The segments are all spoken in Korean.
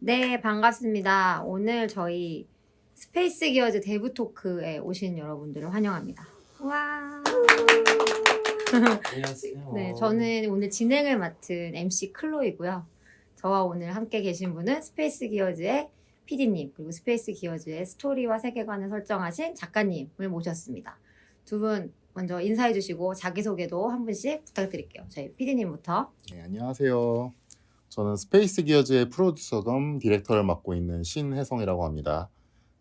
네, 반갑습니다. 오늘 저희 스페이스 기어즈 데브 토크에 오신 여러분들을 환영합니다. 와. 안녕하세요. 네, 저는 오늘 진행을 맡은 MC 클로이고요. 저와 오늘 함께 계신 분은 스페이스 기어즈의 PD님, 그리고 스페이스 기어즈의 스토리와 세계관을 설정하신 작가님을 모셨습니다. 두 분 먼저 인사해 주시고 자기소개도 한 분씩 부탁드릴게요. 저희 PD님부터. 네, 안녕하세요. 저는 스페이스 기어즈의 프로듀서 겸 디렉터를 맡고 있는 신혜성이라고 합니다.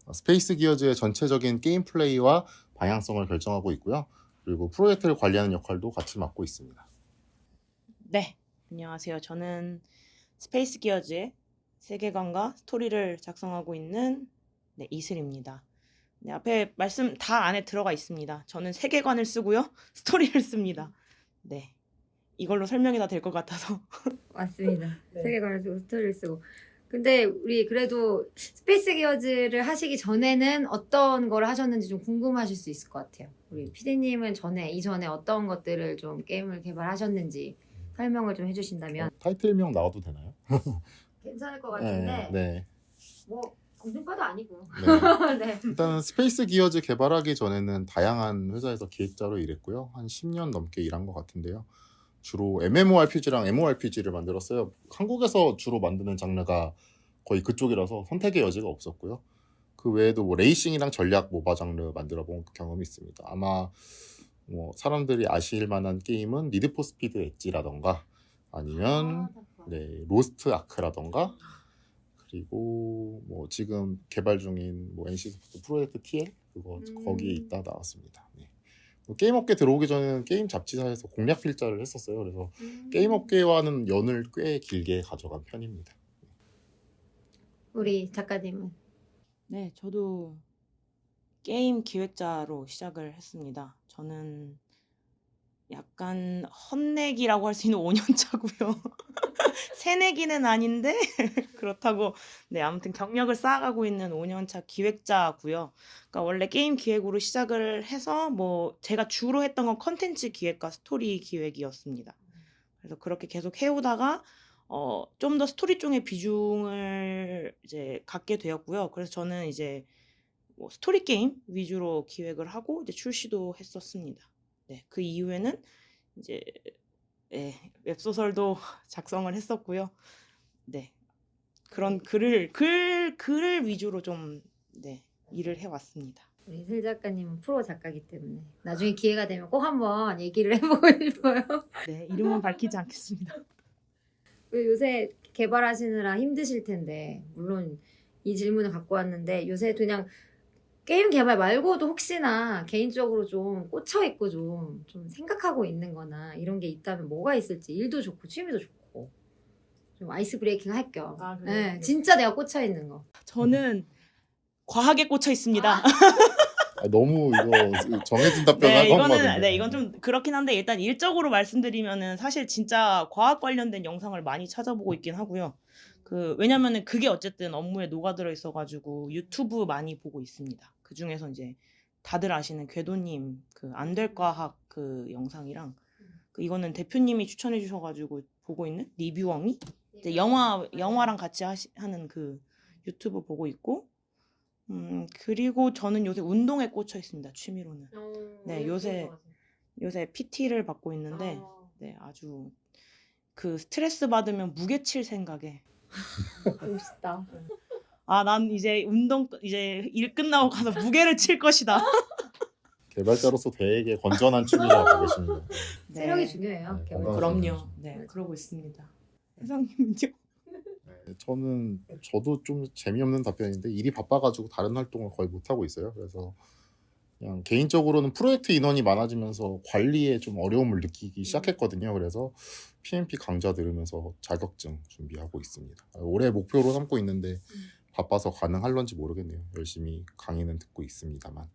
어, 스페이스 기어즈의 전체적인 게임 플레이와 방향성을 결정하고 있고요. 그리고 프로젝트를 관리하는 역할도 같이 맡고 있습니다. 네, 안녕하세요. 저는 스페이스 기어즈의 세계관과 스토리를 작성하고 있는 네, 이슬입니다. 네, 앞에 말씀 다 안에 들어가 있습니다. 저는 세계관을 쓰고요. 스토리를 씁니다. 네. 이걸로 설명이 다 될 것 같아서. 맞습니다. 네. 세계관을 쓰고 스토리를 쓰고. 근데 우리 그래도 스페이스 기어즈를 하시기 전에는 어떤 걸 하셨는지 좀 궁금하실 수 있을 것 같아요. 우리 피디님은 전에 이전에 어떤 것들을 좀 게임을 개발하셨는지 설명을 좀 해주신다면 어, 타이틀명 나와도 되나요? 괜찮을 것 네, 네, 뭐 공중파도 아니고. 네. 네. 일단은 스페이스 기어즈 개발하기 전에는 다양한 회사에서 기획자로 일했고요. 한 10년 넘게 일한 것 같은데요. 주로 MMORPG랑 MORPG를 만들었어요. 한국에서 주로 만드는 장르가 거의 그쪽이라서 선택의 여지가 없었고요. 그 외에도 뭐 레이싱이랑 전략 모바 장르 만들어 본 경험이 있습니다. 아마 뭐 사람들이 아실 만한 게임은 니드 포 스피드 엣지라던가 아니면 네, 로스트 아크라던가 그리고 뭐 지금 개발 중인 뭐 NC 소프트 프로젝트 TL 그거 음. 거기에 있다 나왔습니다. 네. 뭐 게임 업계 들어오기 전에는 게임 잡지사에서 공략 필자를 했었어요. 그래서 음. 게임 업계와는 연을 꽤 길게 가져간 편입니다. 우리 작가님은 네, 저도 게임 기획자로 시작을 했습니다. 저는 약간 헛내기라고 할 수 있는 5년 차고요. 새내기는 아닌데 그렇다고 네 아무튼 경력을 쌓아가고 있는 5년 차 기획자고요. 그러니까 원래 게임 기획으로 시작을 해서 뭐 제가 주로 했던 건 컨텐츠 기획과 스토리 기획이었습니다. 그래서 그렇게 계속 해오다가 어, 좀 더 스토리 쪽의 비중을 이제 갖게 되었고요. 그래서 저는 이제 뭐 스토리 게임 위주로 기획을 하고 이제 출시도 했었습니다. 네, 그 이후에는 이제 예, 웹소설도 작성을 했었고요. 네, 그런 글을 글 글을 위주로 좀 네, 일을 해 왔습니다. 우리 슬 작가님은 프로 작가이기 때문에 나중에 기회가 되면 꼭 한번 얘기를 해보고 싶어요. 네, 이름은 밝히지 않겠습니다. 그 요새 개발하시느라 힘드실 텐데 물론 이 질문을 갖고 왔는데 요새 그냥 게임 개발 말고도 혹시나 개인적으로 좀 꽂혀 있고 좀, 좀 생각하고 있는 거나 이런 게 있다면 뭐가 있을지 일도 좋고 취미도 좋고 좀 아이스 브레이킹 할 겸. 아, 그래요? 네, 네. 진짜 내가 꽂혀 있는 거. 저는 과하게 꽂혀 있습니다. 아, 너무 이거 정해진 답변 네, 이거는 같은데. 네, 이건 좀 그렇긴 한데 일단 일적으로 말씀드리면은 사실 진짜 과학 관련된 영상을 많이 찾아보고 있긴 하고요. 그 왜냐면은 그게 어쨌든 업무에 녹아들어 있어가지고 유튜브 많이 보고 있습니다. 그 중에서 이제 다들 아시는 궤도님 그 안 될 과학 그 영상이랑 그 이거는 대표님이 추천해 주셔가지고 보고 있는 리뷰왕이 이제 영화 영화랑 같이 하시, 하는 그 유튜브 보고 있고 음 그리고 저는 요새 운동에 꽂혀 있습니다 취미로는. 네, 요새- 요새 PT를 받고 있는데 네 아주 그 스트레스 받으면 무게 칠 생각에. 멋있다. 아 난 이제 운동 이제 일 끝나고 가서 무게를 칠 것이다 개발자로서 되게 건전한 취미를 갖고 계십니다. 네. 체력이 중요해요. 네, 개발. 그럼요 네 그러고 있습니다 회장님은요 네, 저는 저도 좀 재미없는 답변인데 일이 바빠가지고 다른 활동을 거의 못 하고 있어요. 그래서 그냥 개인적으로는 프로젝트 인원이 많아지면서 관리에 좀 어려움을 느끼기 시작했거든요. 그래서 PMP 강좌 들으면서 자격증 준비하고 있습니다. 올해 목표로 삼고 있는데 바빠서 가능할런지 모르겠네요. 열심히 강의는 듣고 있습니다만.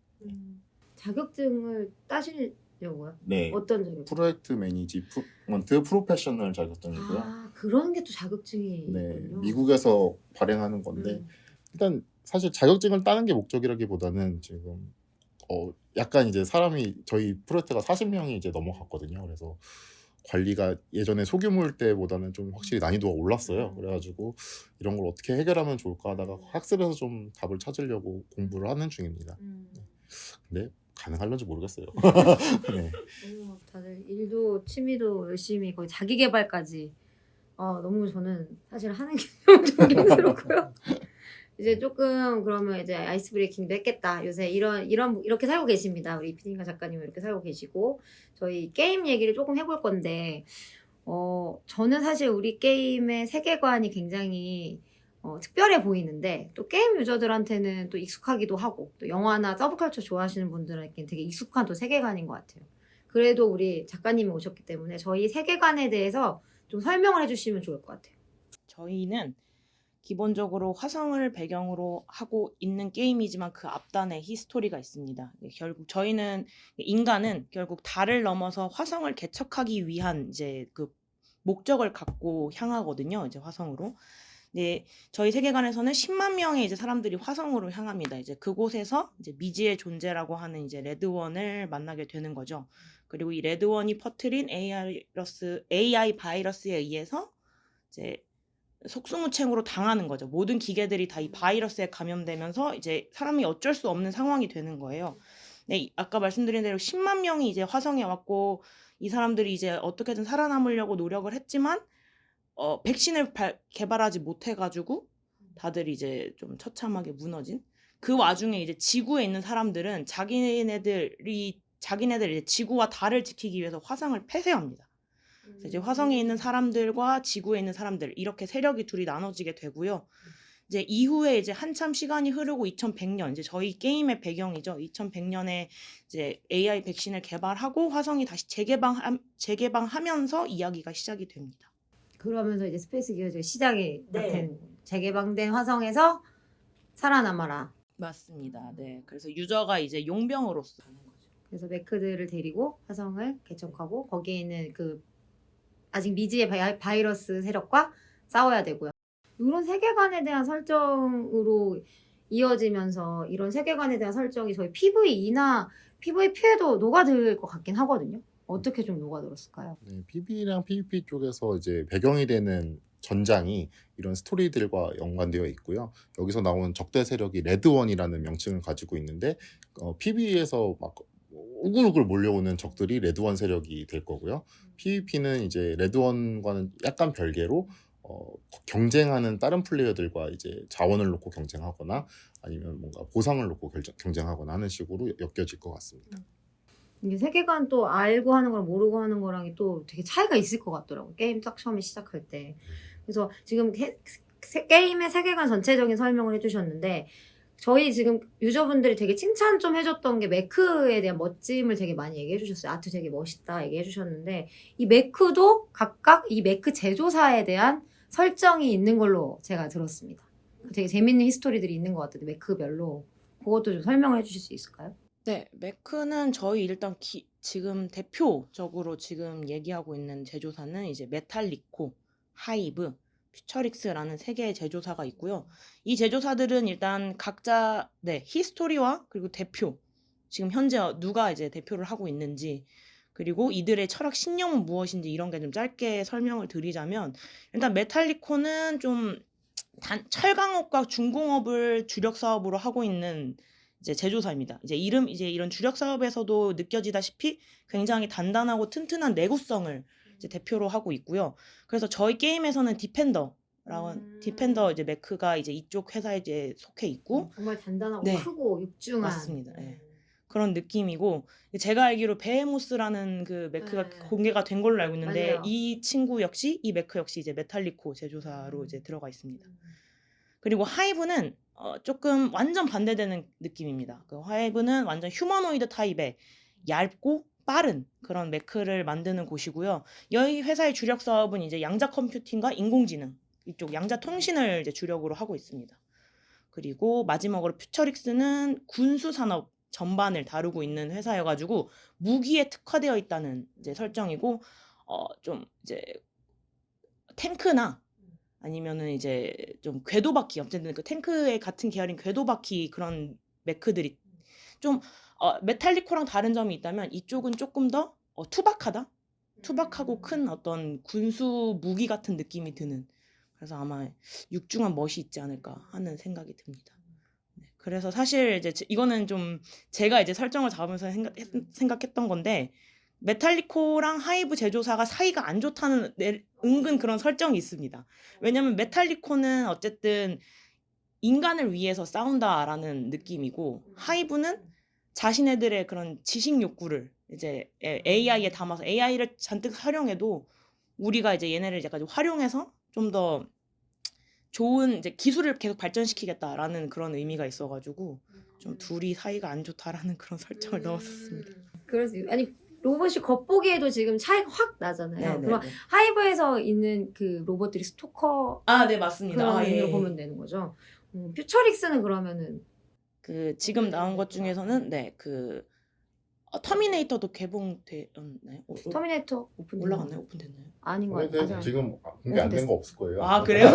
자격증을 따시려고요? 네. 어떤 자격증? 프로젝트 매니지먼트 프로페셔널 자격증이고요. 아 그런 게 또 자격증이 네, 있군요. 미국에서 발행하는 건데 음. 일단 사실 자격증을 따는 게 목적이라기보다는 지금 어 약간 이제 사람이 저희 프로젝트가 40명이 이제 넘어갔거든요. 그래서 관리가 예전에 소규모일 때보다는 좀 확실히 난이도가 올랐어요. 음. 그래가지고 이런 걸 어떻게 해결하면 좋을까 하다가 학습에서 좀 답을 찾으려고 공부를 하는 중입니다. 음. 근데 가능할런지 모르겠어요. 네. 다들 일도 취미도 열심히 거의 자기 개발까지 어, 너무 저는 사실 하는 게 너무 존경스럽고요. 이제 조금 그러면 이제 아이스 브레이킹도 했겠다. 요새 이런 이런 이렇게 살고 계십니다. 우리 피디님과 작가님은 이렇게 살고 계시고 저희 게임 얘기를 조금 해볼 건데 어 저는 사실 우리 게임의 세계관이 굉장히 어, 특별해 보이는데 또 게임 유저들한테는 또 익숙하기도 하고 또 영화나 서브컬처 좋아하시는 분들에게는 되게 익숙한 또 세계관인 것 같아요. 그래도 우리 작가님이 오셨기 때문에 저희 세계관에 대해서 좀 설명을 해주시면 좋을 것 같아요. 저희는 기본적으로 화성을 배경으로 하고 있는 게임이지만 그 앞단에 히스토리가 있습니다. 네, 결국 저희는 인간은 결국 달을 넘어서 화성을 개척하기 위한 이제 그 목적을 갖고 향하거든요. 이제 화성으로. 네, 저희 세계관에서는 10만 명의 이제 사람들이 화성으로 향합니다. 이제 그곳에서 이제 미지의 존재라고 하는 이제 레드원을 만나게 되는 거죠. 그리고 이 레드원이 퍼트린 AI 바이러스에 의해서 이제 속수무책으로 당하는 거죠. 모든 기계들이 다 이 바이러스에 감염되면서 이제 사람이 어쩔 수 없는 상황이 되는 거예요. 네, 이- 아까 말씀드린 대로 10만 명이 이제 화성에 왔고 이 사람들이 이제 어떻게든 살아남으려고 노력을 했지만 어, 백신을 발- 개발하지 못해가지고 다들 이제 좀 처참하게 무너진 그 와중에 이제 지구에 있는 사람들은 자기네들이 자기네들 이제 지구와 달을 지키기 위해서 화성을 폐쇄합니다. 그래서 이제 화성에 있는 사람들과 지구에 있는 사람들 이렇게 세력이 둘이 나눠지게 되고요. 이제 이후에 이제 한참 시간이 흐르고 2100년 이제 저희 게임의 배경이죠. 2100년에 이제 AI 백신을 개발하고 화성이 다시 재개방 재개방하면서 이야기가 시작이 됩니다. 그러면서 이제 스페이스 기어즈가 시작이 네. 된 재개방된 화성에서 살아남아라. 맞습니다. 네. 그래서 유저가 이제 용병으로서 그래서 매크들을 데리고 화성을 개척하고 거기에 있는 그 아직 미지의 바이- 바이러스 세력과 싸워야 되고요. 이런 세계관에 대한 설정으로 이어지면서 이런 세계관에 대한 설정이 저희 PVE나 PVP에도 녹아들 것 같긴 하거든요. 어떻게 좀 녹아들었을까요? 네, PB랑 PVP 쪽에서 이제 배경이 되는 전장이 이런 스토리들과 연관되어 있고요. 여기서 나온 적대 세력이 레드원이라는 명칭을 가지고 있는데 어, PB에서 막 우글우글 몰려오는 적들이 레드원 세력이 될 거고요. PVP는 이제 레드원과는 약간 별개로 어, 경쟁하는 다른 플레이어들과 이제 자원을 놓고 경쟁하거나 아니면 뭔가 보상을 놓고 결정- 경쟁하거나 하는 식으로 엮여질 것 같습니다. 이게 세계관 또 알고 하는 거랑 모르고 하는 거랑이 또 되게 차이가 있을 것 같더라고. 게임 딱 처음에 시작할 때. 그래서 지금 게, 세- 게임의 세계관 전체적인 설명을 해주셨는데 저희 지금 유저분들이 되게 칭찬 좀 해줬던 게 매크에 대한 멋짐을 되게 많이 얘기해 주셨어요. 아트 되게 멋있다 얘기해 주셨는데 이 매크도 각각 이 매크 제조사에 대한 설정이 있는 걸로 제가 들었습니다. 되게 재밌는 히스토리들이 있는 것 같은데 매크별로 그것도 좀 설명을 해주실 수 있을까요? 네, 매크는 저희 일단 기- 지금 대표적으로 지금 얘기하고 있는 제조사는 이제 메탈리코, 하이브, 퓨처릭스라는 세 개의 제조사가 있고요. 이 제조사들은 일단 각자 네, 히스토리와 그리고 대표 지금 현재 누가 이제 대표를 하고 있는지 그리고 이들의 철학 신념은 무엇인지 이런 게 좀 짧게 설명을 드리자면 일단 메탈리코는 좀 단, 철강업과 중공업을 주력 사업으로 하고 있는 이제 제조사입니다. 이제 이름 이제 이런 주력 사업에서도 느껴지다시피 굉장히 단단하고 튼튼한 내구성을 이제 대표로 하고 있고요. 그래서 저희 게임에서는 디펜더라고 음. 디펜더 이제 매크가 이제 이쪽 회사에 이제 속해 있고 정말 단단하고 네. 크고 육중한 맞습니다. 예. 그런 느낌이고 제가 알기로 베헤모스라는 그 매크가 네. 공개가 된 걸로 알고 있는데 맞아요. 이 친구 역시 이 매크 역시 이제 메탈리코 제조사로 음. 이제 들어가 있습니다. 그리고 하이브는 어, 조금 완전 반대되는 느낌입니다. 그 하이브는 완전 휴머노이드 타입의 얇고 빠른 그런 매크를 만드는 곳이고요. 여기 회사의 주력 사업은 이제 양자 컴퓨팅과 인공지능 이쪽 양자 통신을 이제 주력으로 하고 있습니다. 그리고 마지막으로 퓨처릭스는 군수 산업 전반을 다루고 있는 회사여가지고 무기에 특화되어 있다는 이제 설정이고 어 좀 이제 탱크나 아니면은 이제 좀 궤도바퀴 어쨌든 그 탱크의 같은 계열인 궤도바퀴 그런 매크들이 좀 어, 메탈리코랑 다른 점이 있다면 이쪽은 조금 더 어, 투박하다 투박하고 큰 어떤 군수 무기 같은 느낌이 드는 그래서 아마 육중한 멋이 있지 않을까 하는 생각이 듭니다. 네, 그래서 사실 이제 제- 이거는 좀 제가 이제 설정을 잡으면서 생각, 했- 생각했던 건데 메탈리코랑 하이브 제조사가 사이가 안 좋다는 내- 은근 그런 설정이 있습니다. 왜냐면 메탈리코는 어쨌든 인간을 위해서 싸운다라는 느낌이고 하이브는 자신네들의 그런 지식 욕구를 이제 AI에 담아서 AI를 잔뜩 활용해도 우리가 이제 얘네를 약간 좀 활용해서 좀 더 좋은 이제 기술을 계속 발전시키겠다라는 그런 의미가 있어가지고 좀 둘이 사이가 안 좋다라는 그런 설정을 넣었었습니다. 그래서 아니 로봇이 겉보기에도 지금 차이가 확 나잖아요. 네네. 그럼 하이브에서 있는 그 로봇들이 스토커 아, 네 맞습니다. 그런 아, 의미로 예. 보면 되는 거죠. 음, 퓨처릭스는 그러면은 그 지금 나온 것 중에서는 네그 어, 터미네이터도 개봉되었나요? 어, 어, 터미네이터 오픈 올라갔나요? 오픈됐나요? 아닌 거 근데 같아요. 지금 공개 안 된 거 없을 거예요. 아 그래요?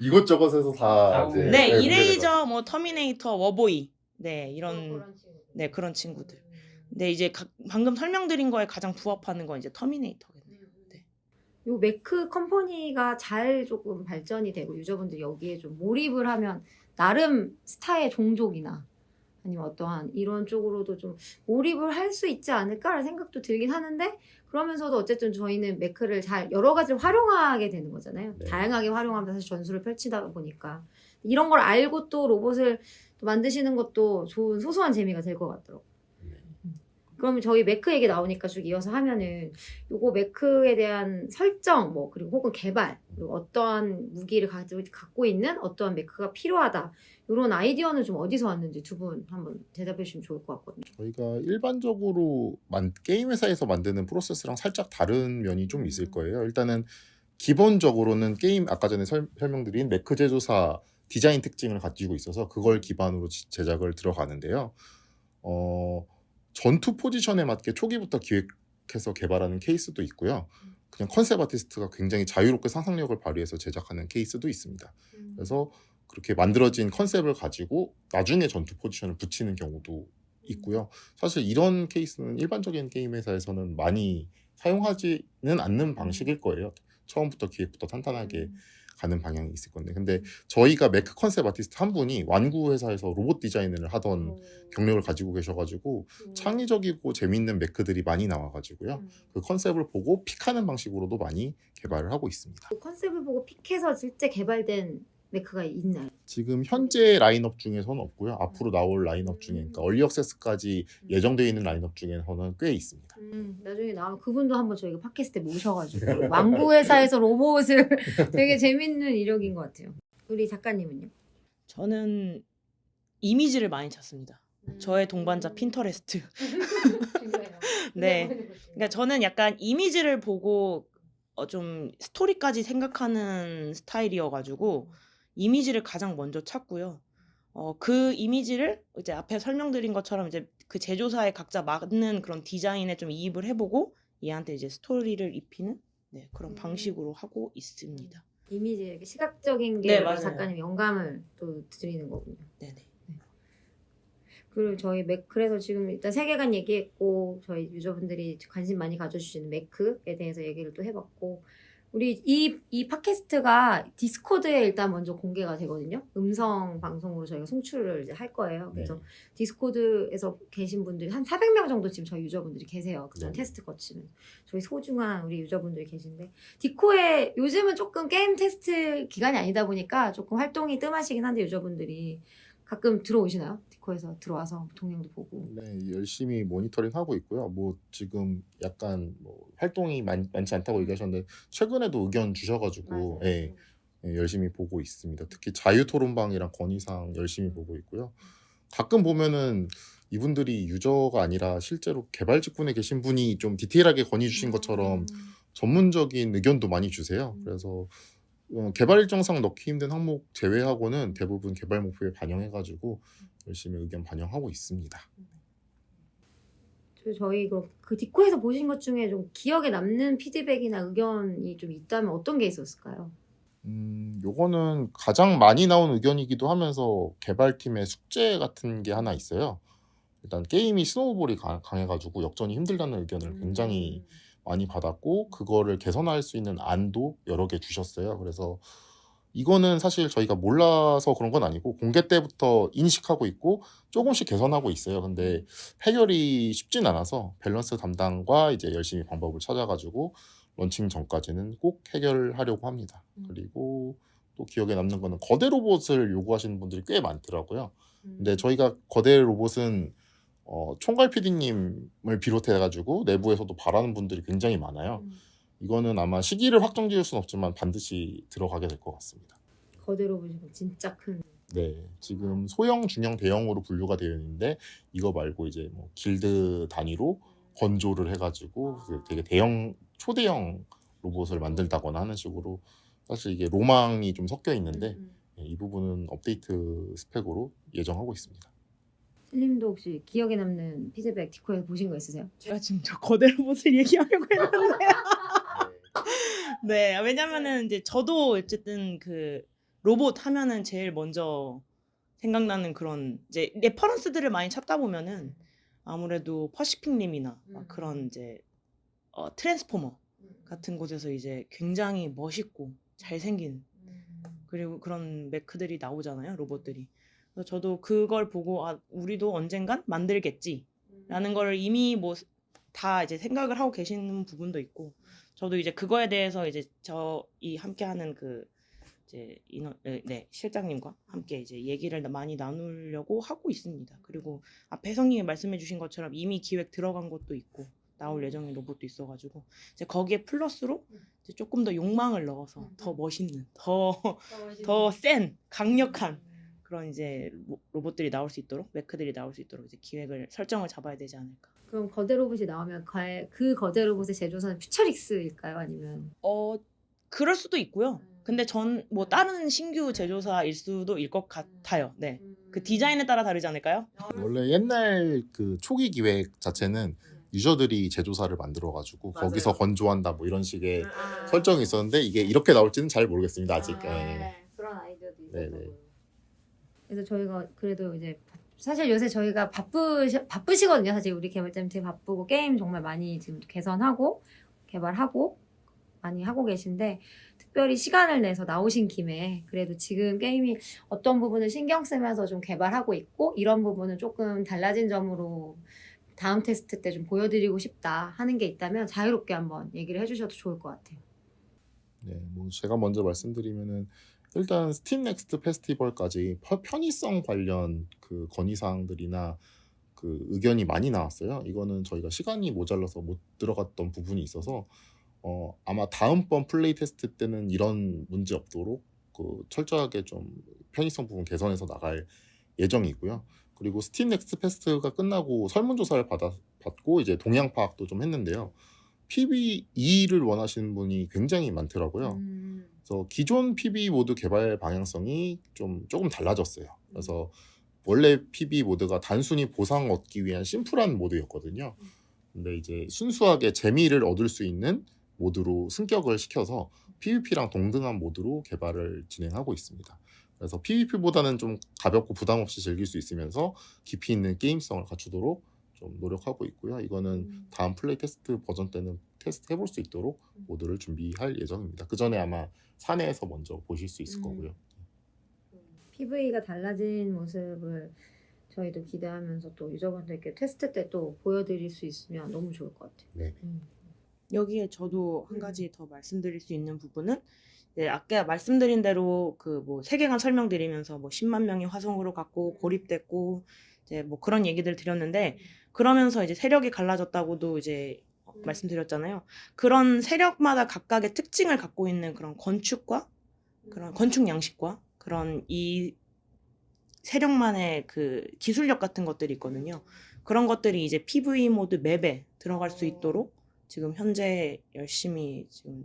이것저것에서 다 아, 이제 네, 네. 이레이저, 뭐 터미네이터, 워보이, 네 이런. 네 그런 친구들. 음. 근데 이제 가- 방금 설명드린 거에 가장 부합하는 건 이제 터미네이터겠네요. 네. 요 매크 컴퍼니가 잘 조금 발전이 되고 유저분들이 여기에 좀 몰입을 하면 나름 스타의 종족이나 아니면 어떠한 이런 쪽으로도 좀 몰입을 할 수 있지 않을까라는 생각도 들긴 하는데 그러면서도 어쨌든 저희는 매크를 잘 여러 가지를 활용하게 되는 거잖아요. 네. 다양하게 활용하면서 전술을 펼치다 보니까 이런 걸 알고 또 로봇을 또 만드시는 것도 좋은 소소한 재미가 될 것 같더라고요. 네. 그러면 저희 매크 얘기 나오니까 쭉 이어서 하면은 요거 매크에 대한 설정 뭐 그리고 혹은 개발 그리고 어떠한 무기를 가지고 갖고 있는 어떠한 매크가 필요하다 이런 아이디어는 좀 어디서 왔는지 두 분 한번 대답해 주시면 좋을 것 같거든요. 저희가 일반적으로 만, 게임 회사에서 만드는 프로세스랑 살짝 다른 면이 좀 있을 거예요. 일단은 기본적으로는 게임 아까 전에 설, 설명드린 매크 제조사 디자인 특징을 가지고 있어서 그걸 기반으로 지- 제작을 들어가는데요. 어, 전투 포지션에 맞게 초기부터 기획해서 개발하는 케이스도 있고요. 그냥 컨셉 아티스트가 굉장히 자유롭게 상상력을 발휘해서 제작하는 케이스도 있습니다. 그래서 그렇게 만들어진 컨셉을 가지고 나중에 전투 포지션을 붙이는 경우도 있고요. 사실 이런 케이스는 일반적인 게임 회사에서는 많이 사용하지는 않는 방식일 거예요. 처음부터 기획부터 탄탄하게 가는 방향이 있을 건데. 근데 저희가 매크 컨셉 아티스트 한 분이 완구 회사에서 로봇 디자인을 하던 경력을 가지고 계셔가지고 창의적이고 재미있는 매크들이 많이 나와가지고요. 그 컨셉을 보고 픽하는 방식으로도 많이 개발을 하고 있습니다. 그 컨셉을 보고 픽해서 실제 개발된 매크가 있나요? 지금 현재 라인업 중에서는 없고요. 앞으로 나올 라인업 중에, 그러니까 얼리 액세스까지 예정되어 있는 라인업 중에서는 꽤 있습니다. 음, 나중에 나오면 그분도 한번 저희가 팟캐스트에 모셔가지고 왕구 회사에서 로봇을 되게 재밌는 이력인 것 같아요. 우리 작가님은요? 저는 이미지를 많이 찾습니다. 저의 동반자 핀터레스트. 네. 그러니까 저는 약간 이미지를 보고 어, 좀 스토리까지 생각하는 스타일이어가지고 이미지를 가장 먼저 찾고요. 어, 그 이미지를 이제 앞에 설명드린 것처럼 이제 그 제조사에 각자 맞는 그런 디자인에 좀 이입을 해보고 얘한테 이제 스토리를 입히는 네, 그런 음. 방식으로 하고 있습니다. 이미지 이렇게 시각적인 게 네, 맞아요. 작가님 영감을 또 드리는 거군요. 네네. 그리고 저희 맥 그래서 지금 일단 세계관 얘기했고 저희 유저분들이 관심 많이 가져주시는 매크에 대해서 얘기를 또 해봤고 우리 이, 이 팟캐스트가 디스코드에 일단 먼저 공개가 되거든요. 음성 방송으로 저희가 송출을 이제 할 거예요. 그래서 네. 디스코드에서 계신 분들이 한 400명 정도 지금 저희 유저분들이 계세요. 그전 네. 테스트 거치면 저희 소중한 우리 유저분들이 계신데 디코에 요즘은 조금 게임 테스트 기간이 아니다 보니까 조금 활동이 뜸하시긴 한데 유저분들이 가끔 들어오시나요? 디코에서 들어와서 동영도 보고. 네, 열심히 모니터링 하고 있고요. 뭐 지금 약간 뭐 활동이 많, 많지 않다고 얘기하셨는데 최근에도 의견 주셔가지고 예, 예, 열심히 보고 있습니다. 특히 자유 토론방이랑 건의사항 열심히 보고 있고요. 가끔 보면은 이분들이 유저가 아니라 실제로 개발 직군에 계신 분이 좀 디테일하게 건의 주신 것처럼 전문적인 의견도 많이 주세요. 음. 그래서 어, 개발 일정상 넣기 힘든 항목 제외하고는 대부분 개발 목표에 반영해가지고 열심히 의견 반영하고 있습니다. 저- 저희 그럼 그 디코에서 보신 것 중에 좀 기억에 남는 피드백이나 의견이 좀 있다면 어떤 게 있었을까요? 음, 요거는 가장 많이 나온 의견이기도 하면서 개발팀의 숙제 같은 게 하나 있어요. 일단 게임이 스노우볼이 강, 강해가지고 역전이 힘들다는 의견을 굉장히 많이 받았고 그거를 개선할 수 있는 안도 여러 개 주셨어요. 그래서 이거는 사실 저희가 몰라서 그런 건 아니고 공개 때부터 인식하고 있고 조금씩 개선하고 있어요. 근데 해결이 쉽진 않아서 밸런스 담당과 이제 열심히 방법을 찾아가지고 런칭 전까지는 꼭 해결하려고 합니다. 음. 그리고 또 기억에 남는 거는 거대 로봇을 요구하시는 분들이 꽤 많더라고요. 음. 근데 저희가 거대 로봇은 어, 총괄 PD님을 비롯해가지고 내부에서도 바라는 분들이 굉장히 많아요. 음. 이거는 아마 시기를 확정 지을 수는 없지만 반드시 들어가게 될 것 같습니다. 거대로 보시면 진짜 큰. 네, 지금 소형, 중형, 대형으로 분류가 되어 있는데 이거 말고 이제 뭐 길드 단위로 건조를 해가지고 그 되게 대형, 초대형 로봇을 만들다거나 하는 식으로 사실 이게 로망이 좀 섞여 있는데 음, 음. 네, 이 부분은 업데이트 스펙으로 예정하고 있습니다. 슬림도 혹시 기억에 남는 피드백 디코에서 보신 거 있으세요? 제가 지금 저 거대 로봇을 얘기하려고 했는데. 네, 왜냐면은 이제 저도 어쨌든 그 로봇 하면은 제일 먼저 생각나는 그런 이제 레퍼런스들을 많이 찾다 보면은 아무래도 퍼시픽님이나 막 음. 그런 이제 어, 트랜스포머 같은 곳에서 이제 굉장히 멋있고 잘생긴 그리고 그런 메크들이 나오잖아요 로봇들이 그래서 저도 그걸 보고 아 우리도 언젠간 만들겠지라는 걸 이미 뭐 다 이제 생각을 하고 계시는 부분도 있고 저도 이제 그거에 대해서 이제 저 이 함께하는 그 이제 인원 네, 네, 실장님과 함께 이제 얘기를 많이 나누려고 하고 있습니다. 그리고 앞에 혜성님이 말씀해주신 것처럼 이미 기획 들어간 것도 있고 나올 예정인 로봇도 있어가지고 이제 거기에 플러스로 이제 조금 더 욕망을 넣어서 더 멋있는 더 더 센 강력한 그런 이제 로- 로봇들이 나올 수 있도록 메크들이 나올 수 있도록 이제 기획을 설정을 잡아야 되지 않을까. 그럼 거대 로봇이 나오면 그- 그 거대 로봇의 제조사는 퓨처릭스일까요? 아니면 어 그럴 수도 있고요. 근데 전 뭐 다른 신규 제조사일 수도 일 것 같아요. 네. 그 디자인에 따라 다르지 않을까요? 원래 옛날 그 초기 기획 자체는 유저들이 제조사를 만들어가지고 맞아요. 거기서 건조한다 뭐 이런 식의 아. 설정이 있었는데 이게 이렇게 나올지는 잘 모르겠습니다 아직. 아, 예. 그런 아이디어도 네네. 있었고. 그래서 저희가 그래도 이제 사실 요새 저희가 바쁘시, 바쁘시거든요. 사실 우리 개발자님 되게 바쁘고 게임 정말 많이 지금 개선하고 개발하고 많이 하고 계신데 특별히 시간을 내서 나오신 김에 그래도 지금 게임이 어떤 부분을 신경 쓰면서 좀 개발하고 있고 이런 부분은 조금 달라진 점으로 다음 테스트 때 좀 보여드리고 싶다 하는 게 있다면 자유롭게 한번 얘기를 해주셔도 좋을 것 같아요. 네, 뭐 제가 먼저 말씀드리면은 일단 스팀 넥스트 페스티벌까지 펴- 편의성 관련 그 건의 사항들이나 그 의견이 많이 나왔어요. 이거는 저희가 시간이 모자라서 못 들어갔던 부분이 있어서 어 아마 다음번 플레이 테스트 때는 이런 문제 없도록 그 철저하게 좀 편의성 부분 개선해서 나갈 예정이고요. 그리고 스팀 넥스트 페스트가 끝나고 설문조사를 받아, 받고 이제 동향 파악도 좀 했는데요. PB2를 원하시는 분이 굉장히 많더라고요. 음. 그래서 기존 PB 모드 개발 방향성이 좀 조금 달라졌어요. 그래서 원래 PB 모드가 단순히 보상 얻기 위한 심플한 모드였거든요. 근데 이제 순수하게 재미를 얻을 수 있는 모드로 승격을 시켜서 PVP랑 동등한 모드로 개발을 진행하고 있습니다. 그래서 PVP보다는 좀 가볍고 부담 없이 즐길 수 있으면서 깊이 있는 게임성을 갖추도록 좀 노력하고 있고요. 이거는 음. 다음 플레이 테스트 버전 때는 테스트 해볼 수 있도록 모드를 준비할 예정입니다. 그 전에 아마 사내에서 먼저 보실 수 있을 음. 거고요. PV가 달라진 모습을 저희도 기대하면서 또 유저분들께 테스트 때 또 보여드릴 수 있으면 너무 좋을 것 같아요. 네. 음. 여기에 저도 한 음. 가지 더 말씀드릴 수 있는 부분은 네, 아까 말씀드린 대로 그 뭐 세계관 설명드리면서 뭐 10만 명이 화성으로 갔고 고립됐고 이제 뭐 그런 얘기들 드렸는데 그러면서 이제 세력이 갈라졌다고도 이제 어, 음. 말씀드렸잖아요. 그런 세력마다 각각의 특징을 갖고 있는 그런 건축과 그런 건축 양식과 그런 이 세력만의 그 기술력 같은 것들이 있거든요. 그런 것들이 이제 PV 모드 맵에 들어갈 수 있도록 지금 현재 열심히 지금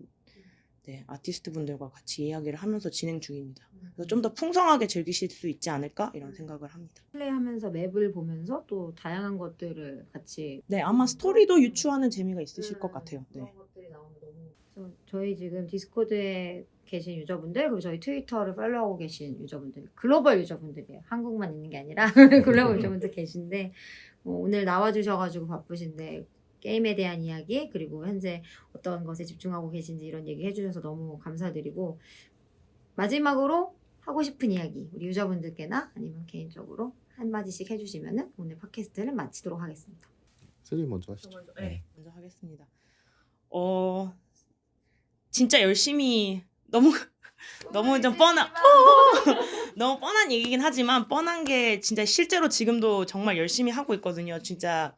네, 아티스트 분들과 같이 이야기를 하면서 진행 중입니다. 그래서 좀 더 풍성하게 즐기실 수 있지 않을까 이런 생각을 합니다. 플레이하면서 맵을 보면서 또 다양한 것들을 같이 네, 아마 스토리도 유추하는 재미가 있으실 음, 것 같아요. 네. 그런 것들이 나오면 너무 그래서 저희 지금 디스코드에 계신 유저분들 그리고 저희 트위터를 팔로우하고 계신 유저분들 글로벌 유저분들이에요. 한국만 있는 게 아니라 글로벌 유저분들 계신데 뭐 오늘 나와주셔가지고 바쁘신데 게임에 대한 이야기 그리고 현재 어떤 것에 집중하고 계신지 이런 얘기 해주셔서 너무 감사드리고 마지막으로 하고 싶은 이야기 우리 유저분들께나 아니면 개인적으로 한 마디씩 해주시면은 오늘 팟캐스트를 마치도록 하겠습니다. 세리 먼저 하시죠. 먼저, 네, 먼저 하겠습니다. 어 진짜 열심히 너무 너무 좀 뻔한 너무 뻔한 얘기긴 하지만 뻔한 게 진짜 실제로 지금도 정말 열심히 하고 있거든요. 진짜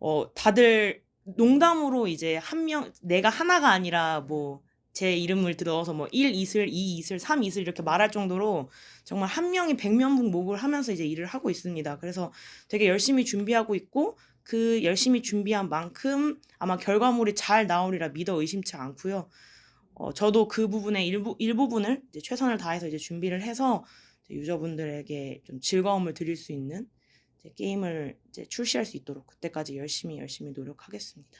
어 다들 농담으로 이제 한 명 내가 하나가 아니라 뭐 제 이름을 들어서 뭐1 이슬, 2 이슬, 3 이슬 이렇게 말할 정도로 정말 한 명이 백면목목을 하면서 이제 일을 하고 있습니다. 그래서 되게 열심히 준비하고 있고 그 열심히 준비한 만큼 아마 결과물이 잘 나오리라 믿어 의심치 않고요. 어, 저도 그 부분의 일부 일부분을 이제 최선을 다해서 이제 준비를 해서 이제 유저분들에게 좀 즐거움을 드릴 수 있는 게임을 이제 출시할 수 있도록 그때까지 열심히 열심히 노력하겠습니다.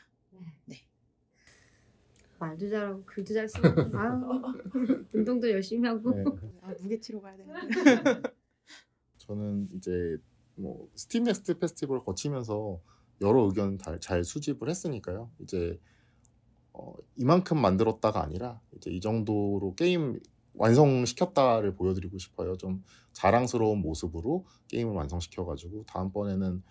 말도 잘하고 글도 잘 쓰고 아유, 운동도 열심히 하고 네. 아, 무게치러 가야 되는데. 저는 이제 뭐 스팀 넥스트 페스티벌 거치면서 여러 의견 다 잘 수집을 했으니까요. 이제 어, 이만큼 만들었다가 아니라 이제 이 정도로 게임 완성시켰다를 보여드리고 싶어요. 좀 자랑스러운 모습으로 게임을 완성시켜가지고 다음번에는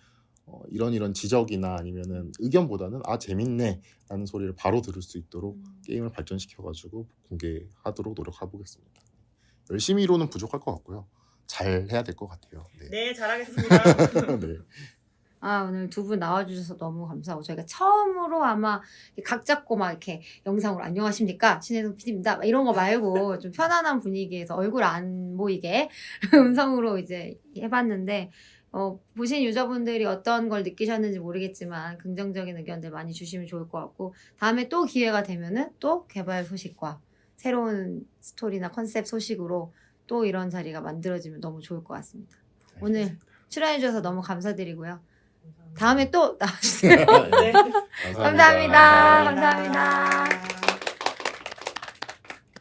어, 이런 이런 지적이나 아니면은 의견보다는 아 재밌네라는 소리를 바로 들을 수 있도록 게임을 발전시켜가지고 공개하도록 노력해보겠습니다. 열심히로는 부족할 것 같고요. 잘 해야 될 것 같아요. 네. 네, 잘하겠습니다. 네. 아 오늘 두 분 나와주셔서 너무 감사하고 저희가 처음으로 아마 각 잡고 막 이렇게 영상으로 안녕하십니까 신혜동 PD입니다 이런 거 말고 좀 편안한 분위기에서 얼굴 안 보이게 음성으로 이제 해봤는데 어, 보신 유저분들이 어떤 걸 느끼셨는지 모르겠지만 긍정적인 의견들 많이 주시면 좋을 것 같고 다음에 또 기회가 되면은 또 개발 소식과 새로운 스토리나 컨셉 소식으로 또 이런 자리가 만들어지면 너무 좋을 것 같습니다. 오늘 출연해주셔서 너무 감사드리고요. 다음에 또 나와주세요. 네. 감사합니다. 감사합니다. 감사합니다.